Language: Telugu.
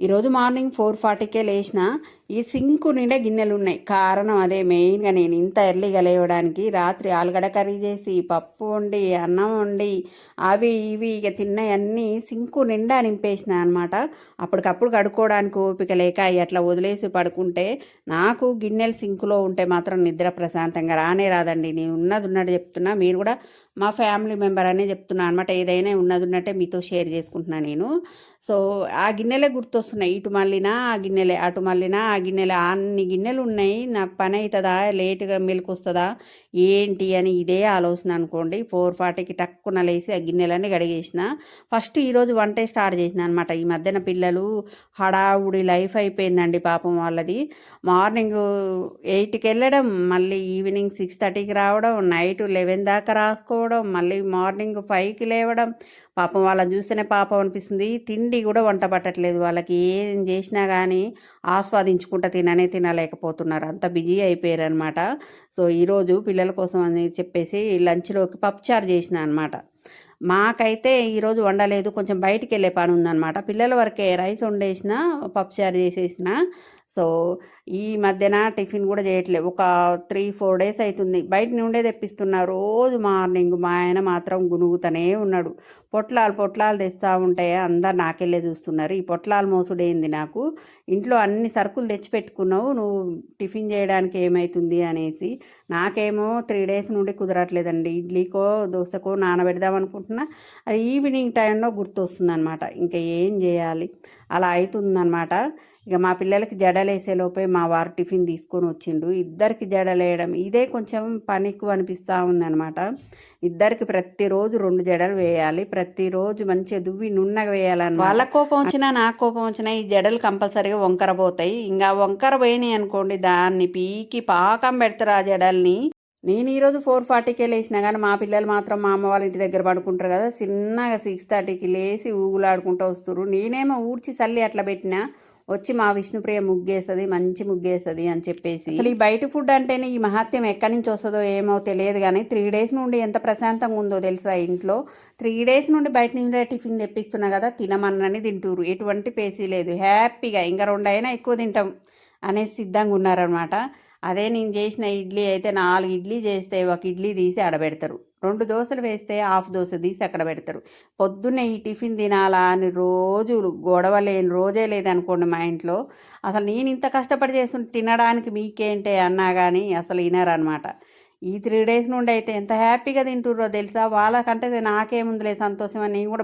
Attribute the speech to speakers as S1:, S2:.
S1: ఈరోజు మార్నింగ్ ఫోర్ ఫార్టీకే లేచిన ఈ సింకు నిండా గిన్నెలు ఉన్నాయి. కారణం అదే మెయిన్గా నేను ఇంత ఎర్లీగా లేవడానికి రాత్రి ఆలుగడ్డ కర్రీ చేసి పప్పు వండి అన్నం వండి అవి ఇవి ఇక తిన్నవన్నీ సింకు నిండా నింపేసిన అనమాట అప్పటికప్పుడు కడుక్కోవడానికి ఓపిక లేక అవి అట్లా వదిలేసి పడుకుంటే నాకు గిన్నెలు సింకులో ఉంటే మాత్రం నిద్ర ప్రశాంతంగా రానే రాదండి. నేను ఉన్నది ఉన్నట్టు చెప్తున్నా. మీరు కూడా మా ఫ్యామిలీ మెంబర్ అనే చెప్తున్నా అనమాట ఏదైనా ఉన్నది ఉన్నట్టే మీతో షేర్ చేసుకుంటున్నా నేను. సో ఆ గిన్నెలే వస్తున్నాయి. ఇటు మళ్ళీనా ఆ గిన్నెలే అటు మళ్ళీనా ఆ గిన్నెలే అన్ని గిన్నెలు ఉన్నాయి. నాకు పని అవుతుందా లేట్గా మెలకు వస్తుందా ఏంటి అని ఇదే ఆలోచన అనుకోండి. ఫోర్ ఫార్టీకి టక్కున లేసి ఆ గిన్నెలన్నీ గడిగేసిన ఫస్ట్ ఈరోజు వంటే స్టార్ట్ చేసిన అనమాట ఈ మధ్యన పిల్లలు హడావుడి లైఫ్ అయిపోయిందండి పాపం వాళ్ళది. మార్నింగ్ ఎయిట్కి వెళ్ళడం మళ్ళీ ఈవినింగ్ సిక్స్ థర్టీకి రావడం నైట్ లెవెన్ దాకా రాసుకోవడం మళ్ళీ మార్నింగ్ ఫైవ్కి లేవడం. పాపం వాళ్ళని చూస్తేనే పాపం అనిపిస్తుంది. తిండి కూడా వంట పట్టట్లేదు వాళ్ళకి. ఏం చేసినా కానీ ఆస్వాదించుకుంటా తిననే తినలేకపోతున్నారు. అంత బిజీ అయిపోయారు అనమాట సో ఈరోజు పిల్లల కోసం అని చెప్పేసి లంచ్లోకి పప్పుచారు చేసిన అనమాట మాకైతే ఈరోజు వండలేదు. కొంచెం బయటికి వెళ్ళే పని ఉందన్నమాట పిల్లల వరకే రైస్ వండేసిన పప్పుచారు చేసేసిన సో ఈ మధ్యన టిఫిన్ కూడా చేయట్లేదు ఒక త్రీ ఫోర్ డేస్ అవుతుంది బయట నుండే తెప్పిస్తున్నా. రోజు మార్నింగ్ మా ఆయన మాత్రం గునుగుతూనే ఉన్నాడు. పొట్లాలు పొట్లాలు తెస్తూ ఉంటే అందరు నాకెళ్ళే చూస్తున్నారు. ఈ పొట్లాలు మోసుడేంది నాకు? ఇంట్లో అన్ని సరుకులు తెచ్చి పెట్టుకున్నావు నువ్వు టిఫిన్ చేయడానికి ఏమవుతుంది అనేసి. నాకేమో త్రీ డేస్ నుండి కుదరట్లేదండి. ఇడ్లీకో దోశకో నానబెడదాం అనుకుంటున్నా. అది ఈవినింగ్ టైంలో గుర్తొస్తుంది అనమాట ఇంకా ఏం చేయాలి? అలా అవుతుందన్నమాట ఇక మా పిల్లలకి జడలేసే లోపే మా వారు టిఫిన్ తీసుకొని వచ్చిండు ఇద్దరికి జడలేయడం ఇదే కొంచెం పని ఎక్కువ అనిపిస్తూ ఉందన్నమాట. ఇద్దరికి ప్రతిరోజు రెండు జడలు వేయాలి. ప్రతిరోజు మంచిగా దువ్వి నున్నగా వేయాలన్నమాట వాళ్ళ కోపం వచ్చినా నాకు కోపం వచ్చినా ఈ జడలు కంపల్సరీగా వంకర పోతాయి. ఇంకా వంకర పోయినాయి అనుకోండి దాన్ని పీకి పాకం పెడతారు ఆ జడల్ని. నేను ఈరోజు ఫోర్ ఫార్టీకే లేచిన కానీ మా పిల్లలు మాత్రం మా అమ్మ వాళ్ళ ఇంటి దగ్గర పడుకుంటారు కదా చిన్నగా సిక్స్ థర్టీకి లేచి ఊగులాడుకుంటూ వస్తారు నేనేమో ఊడ్చి చల్లి అట్లా పెట్టినా వచ్చి మా విష్ణుప్రియ ముగ్గేస్తుంది మంచి ముగ్గేస్తుంది అని చెప్పేసి. అసలు ఈ బయట ఫుడ్ అంటేనే ఈ మహత్యం ఎక్కడి నుంచి వస్తుందో ఏమో తెలియదు కానీ త్రీ డేస్ నుండి ఎంత ప్రశాంతంగా ఉందో తెలుసా ఇంట్లో? త్రీ డేస్ నుండి బయట నుండే టిఫిన్ తెప్పిస్తున్నా కదా తినమన్నని తింటురు ఎటువంటి పేసీ లేదు. హ్యాపీగా ఇంకా రెండు అయినా ఎక్కువ తింటాం అనేసి సిద్ధంగా ఉన్నారనమాట అదే నేను చేసిన ఇడ్లీ అయితే నాలుగు ఇడ్లీ చేస్తే ఒక ఇడ్లీ తీసి ఆడబెడతారు. రెండు దోశలు వేస్తే హాఫ్ దోశ తీసి అక్కడ పెడతారు. పొద్దున్నే ఈ టిఫిన్ తినాలా అని రోజు గొడవ లేని రోజే లేదనుకోండి మా ఇంట్లో. అసలు నేను ఇంత కష్టపడి చేస్తుంటే తినడానికి మీకేంటే అన్నా కానీ అసలు వినరనమాట. ఈ త్రీ డేస్ నుండి అయితే ఎంత హ్యాపీగా తింటుర్రో తెలుసా? వాళ్ళకంటే నాకేముందిలే సంతోషం అని నేను కూడా